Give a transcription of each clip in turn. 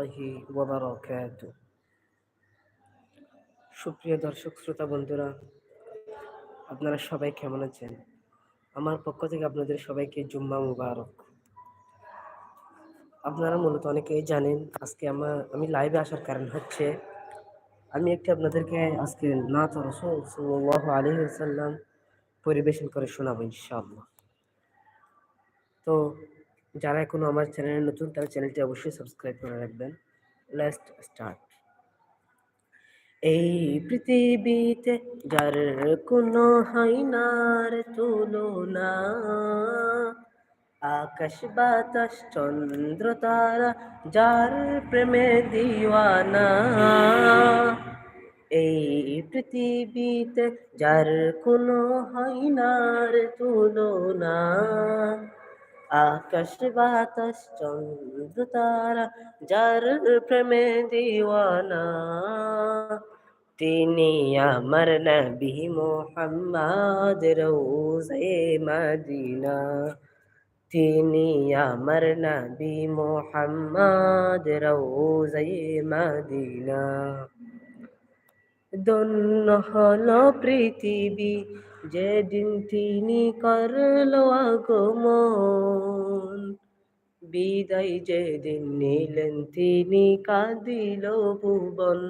ওবরাকাত সুপ্রিয় দর্শক, শ্রোতা বন্ধুরা, আপনারা সবাই কেমন আছেন? আমার পক্ষ থেকে আপনাদের সবাইকে জুম্মা মুবারক। আপনারা মূলত অনেকেই জানেন, আজকে আমার, আমি লাইভে আসার কারণ হচ্ছে, আমি একটি আপনাদেরকে আজকে না তো রসুল্লাহ আলী সাল্লাম পরিবেশন করে শোনাবো ইনশাআল্লাহ। তো যারা এখনও আমার চ্যানেলে নতুন, তারা চ্যানেলটি অবশ্যই সাবস্ক্রাইব করে রাখবেন। লেস্ট স্টার্ট এই পৃথিবীতে যার কোনো হাইনার তুলনা, আকাশ, বাতাস, চন্দ্র, তারা যার প্রেমে দিওয়ানা, এই পৃথিবীতে যার কোনো হাইনার তুলনা আকাশ বাতাস চন্দ্র তারা যার প্রেমে দিওয়ানা। তিনি আমার নবী মোহাম্মদ রৌজে মদিনা। তিনি আমার নবী মোহাম্মদ রৌজে মদিনা। দন্য হলো পৃথিবী, যেদিন তিনি করল আগমন। বিদায় যেদিন নিলেন তিনি কাঁদিল ভুবন।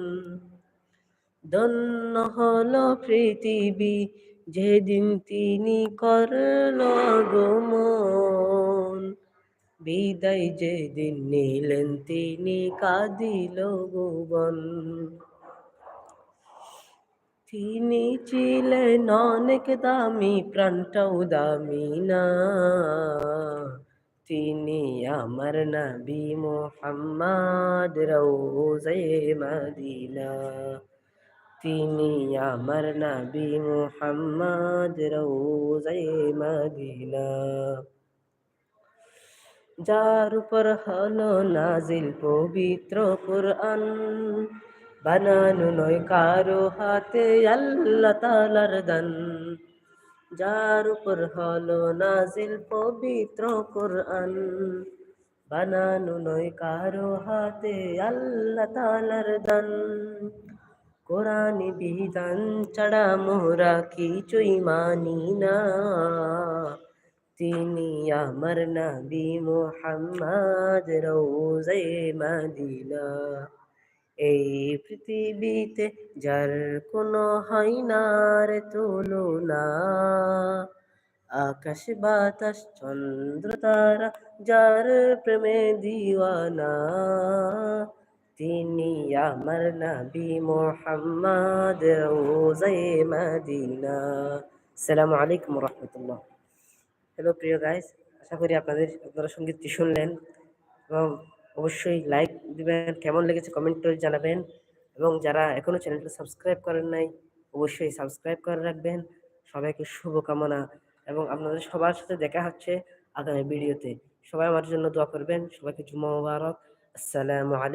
দন্য হল পৃথিবী, যেদিন তিনি করল আগমন। বিদায় যেদিন নিলেন তিনি কাঁদিল ভুবন। তিনি ছিলেন অনেক দামি, প্রাণটাও দামি না। তিনি আমার নবী মোহাম্মদ রৌজে মদিনা। তিনি আমার নবী মোহাম্মদ রৌজে মদিনা। যার উপর হলো নাজিল পবিত্র কুরআন, বানানো নয় কারও হাতে আল্লাহ তালার দান। যার উপর হলো নাজিল পবিত্র কোরআন। বানানো নয় কারও হাতে আল্লাহ তালার দান। কোরআনি বিধান ছাড়া মোরা কিছুই মানি না। তিনি আমার নবী মোহাম্মদ রৌজে মদিনা। এই পৃথিবীতে যার কোনো হাইনার তুলনা। আকাশ, বাতাস, চন্দ্র, তারা যার প্রেমে দিওয়ানা। তিনি আমার নবী মোহাম্মদ রোজে মদিনা। আসসালামু আলাইকুম রহমতুল্লাহ। হ্যালো প্রিয় গাইস আশা করি আপনাদের আপনারা সঙ্গীতটি শুনলেন এবং অবশ্যই লাইক দিবেন, কেমন লেগেছে কমেন্ট করে জানাবেন। এবং যারা এখনও চ্যানেলটা সাবস্ক্রাইব করেন নাই, অবশ্যই সাবস্ক্রাইব করে রাখবেন। সবাইকে শুভকামনা। এবং আপনাদের সবার সাথে দেখা হচ্ছে আগামী ভিডিওতে সবাই আমার জন্য দোয়া করবেন। সবাইকে জুমা মুবারক। আসসালামু আলাইকুম।